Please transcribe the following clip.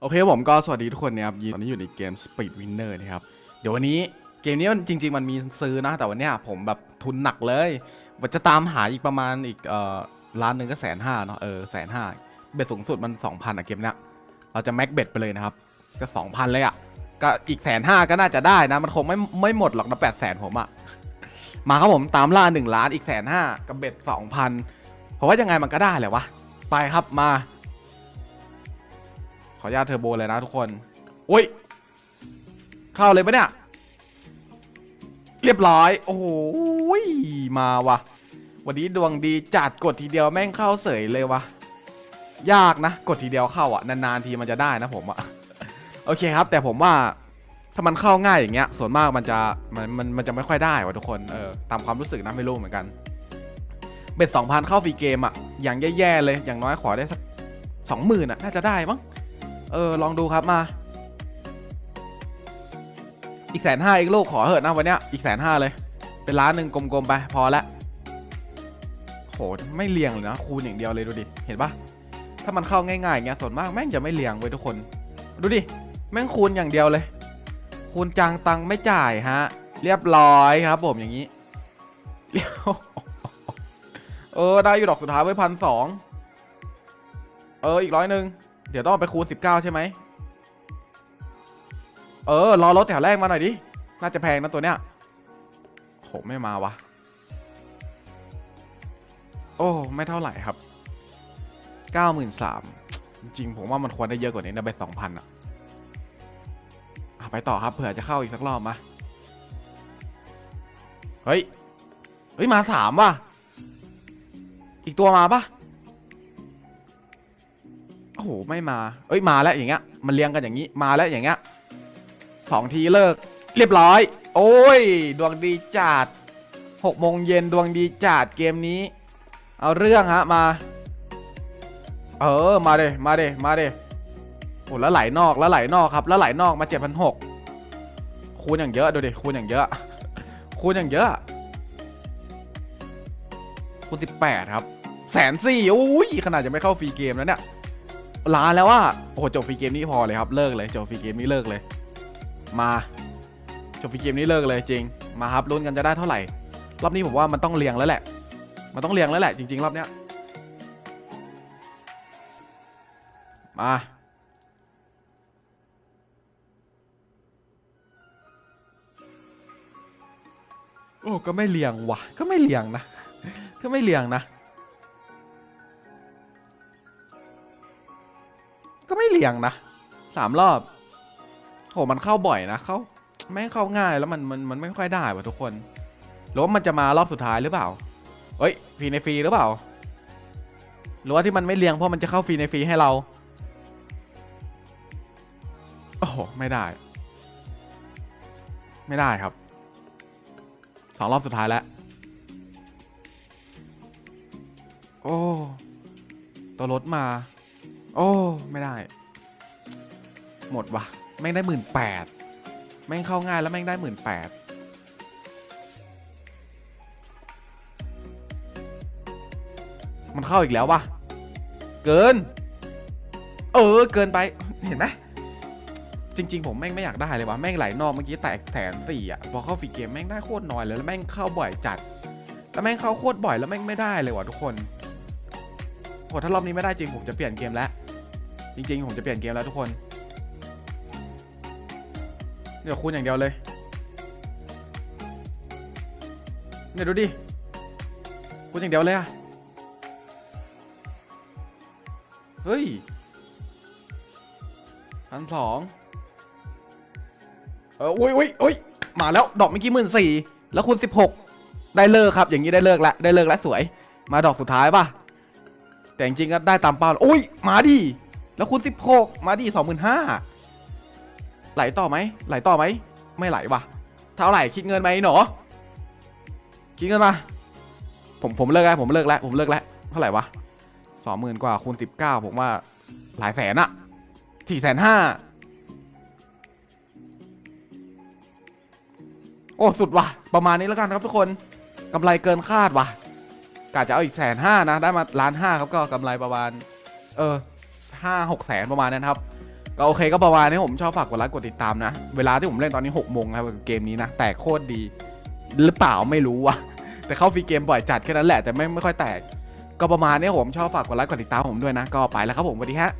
โอเคผมก็สวัสดีทุกคนนะครับตอนนี้อยู่ในเกม Speed Winner นะครับ เดี๋ยววันนี้เกมนี้มันจริง ๆ มันมีซื้อนะ แต่วันเนี้ยผมแบบทุนหนักเลยว่าจะตามหาอีกประมาณอีกเอ่อล้านหนึ่งก็แสนห้าเนาะเออแสนห้าเบ็ดสูงสุดมันสองพันอะเกมเนี้ยเราจะแม็กเบ็ดไปเลยนะครับ ก็สองพันเลยอะก็อีกแสนห้าก็น่าจะได้นะ มันคงไม่ไม่หมดหรอกนะแปดแสนผมอะมาครับผมตามล่าหนึ่งล้านอีกแสนห้ากับเบ็ดสองพันผมว่ายังไงมันก็ได้แหละวะไปครับมา ขออนุญาตเทอร์โบเลยนะทุกคนอุ้ยเข้าเลยปะเนี่ย เรียบร้อย โอ้โหมาวะวันนี้ดวงดีจัดกดทีเดียวแม่งเข้าเสยเลยวะยากนะ กดทีเดียวเข้าอะ นานๆทีมันจะได้นะผมอะ โอเคครับ แต่ผมว่าถ้ามันเข้าง่ายอย่างเงี้ย ส่วนมากมันจะมันมันมันจะไม่ค่อยได้วะทุกคนเออตามความรู้สึกนะไม่รู้เหมือนกันเบ็ดสองพันเข้าฟรีเกมอะอย่างแย่ๆเลยอย่างน้อยขอได้สักสองหมื่นอะน่าจะได้มั้ง เออ ลองดูครับมา อีกแสนห้าอีกลูกขอเหอะนะวันเนี้ย อีกแสนห้าเลย เป็นล้านหนึ่งกลมๆไป พอละโหไม่เลียงเลยนะคูณอย่างเดียวเลยดูดิ เห็นปะถ้ามันเข้าง่ายๆอย่างเงี้ยส่วนมากแม่งจะไม่เลียงเว้ยทุกคน ดูดิ แม่งคูณอย่างเดียวเลย คูณจางตังไม่จ่ายฮะ เรียบร้อยครับ ผมอย่างนี้เรียบเออ ได้อยู่ดอกสุดท้ายไว้พันสอง เออ อีกร้อยหนึ่ง เดี๋ยวต้องไปคูณ 19 ใช่ไหม เออ รอรถแถวแรกมาหน่อยดิ น่าจะแพงนะตัวเนี้ยโหไม่มาวะ โอ้ ไม่เท่าไหร่ครับ 93,000จริงผมว่ามันควรได้เยอะกว่านี้นะไป2,000อะอะไปต่อครับเผื่อจะเข้าอีกสักรอบมา เฮ้ย เฮ้ย มาสามว่ะ อีกตัวมาปะ หไม่มา เอ้ยมาแล้วอย่างเงี้ย มันเรียงกันอย่างนี้มาแล้วอย่างเงี้ยสองทีเลิก เรียบร้อย โอ้ย ดวงดีจัดหกโมงเย็นดวงดีจัดเกมนี้ เอาเรื่องฮะมา เออมาเดมาเดมาเดโอ้แล้วไหลนอกแล้วไหลนอกครับ แล้วไหลนอกมาเจ็ดพันหกคูณอย่างเยอะดูดิคูณอย่างเยอะ คูณอย่างเยอะ คูณสิบแปดครับแสนสี่อุ้ยขนาดจะไม่เข้าฟรีเกมแล้วเนี่ย ล้านแล้วว่าโอ้โหจบฟรีเกมนี้พอเลยครับ เลิกเลยจบฟรีเกมนี้เลิกเลย มาจบฟรีเกมนี้เลิกเลยจริง มาครับลุ้นกันจะได้เท่าไหร่ รอบนี้ผมว่ามันต้องเรียงแล้วแหละ มันต้องเรียงแล้วแหละจริง ๆ รอบเนี้ย มาโอ้ก็ไม่เรียงว่ะ ก็ไม่เรียงนะก็ไม่เรียงนะ ลี่ยงนะสามรอบโหมันเข้าบ่อยนะเข้าไม่เข้าง่ายแล้วมันมันมันไม่ค่อยได้ว่ะทุกคนหรือว่ามันจะมารอบสุดท้ายหรือเปล่าเอ้ยฟรีในฟรีหรือเปล่า หรือว่าที่มันไม่เลี่ยงเพราะมันจะเข้าฟรีในฟรีให้เราโอ้โหไม่ได้ ไม่ได้ครับสองรอบสุดท้ายแล้วโอ้ตัวรถมา โอ้ ไม่ได้ หมดวะแม่งได้หมื่นแปดแม่งเข้าง่ายแล้วแม่งได้หมื่นแปดมันเข้าอีกแล้ววะเกิน เออเกินไปเห็นไหมจริง ๆ ผมแม่งไม่อยากได้เลยวะแม่งไหลนอกเมื่อกี้แตกแสนสี่อะพอเข้าฟรีเกมแม่งได้โคตรน้อยเลยแล้วแม่งเข้าบ่อยจัดแล้วแม่งเข้าโคตรบ่อยแล้วแม่งไม่ได้เลยว่ะทุกคนโหถ้ารอบนี้ไม่ได้จริงผมจะเปลี่ยนเกมแล้วจริง ๆ ผมจะเปลี่ยนเกมแล้วทุกคน เดี๋ยวคูณอย่างเดียวเลยเนี่ยดูดิคูณอย่างเดียวเลยอะเฮ้ยพันสองเอออุ้ยอุ้ยอุ้ยมาแล้วดอกเมื่อกี้หมื่นสี่แล้วคูณสิบหกได้เลิกครับ อย่างนี้ได้เลิกล้วได้เลิกแล้วสวย มาดอกสุดท้ายป่ะ แต่จริงๆก็ได้ตามเป้าเลยโอ้ยมาดิแล้วคูณสิบหกมาดิสองหมื่นห้า ไหลต่อไหมไหลต่อไหมไม่ไหลว่ะเท่าไหร่คิดเงินไหมหนอคิดเงินมาผมผมเลิกแล้วผมเลิกแล้วผมเลิกแล้วเท่าไหร่วะสองหมื่นกว่าคูณสิบเก้าผมว่าหลายแสนอะสี่แสนห้าโอ้สุดว่ะ ประมาณนี้แล้วกันครับทุกคนกำไรเกินคาดว่ะกะจะเอาอีกแสนห้านะ ได้มาล้านห้าครับก็กำไรประมาณ เออห้าหกแสนประมาณนั้นครับ ก็โอเคก็ประมาณนี้ผมชอบฝากกดไลค์กดติดตามนะ เวลาที่ผมเล่นตอนนี้6โมงครับกับเกมนี้นะ แต่โคตรดี หรือเปล่าไม่รู้ว่ะแต่เข้าฟรีเกมบ่อยจัดแค่นั้นแหละแต่ไม่ไม่ค่อยแตก ก็ประมาณนี้ผมชอบฝากกดไลค์กดติดตามผมด้วยนะ ก็ไปแล้วครับผมสวัสดีฮะ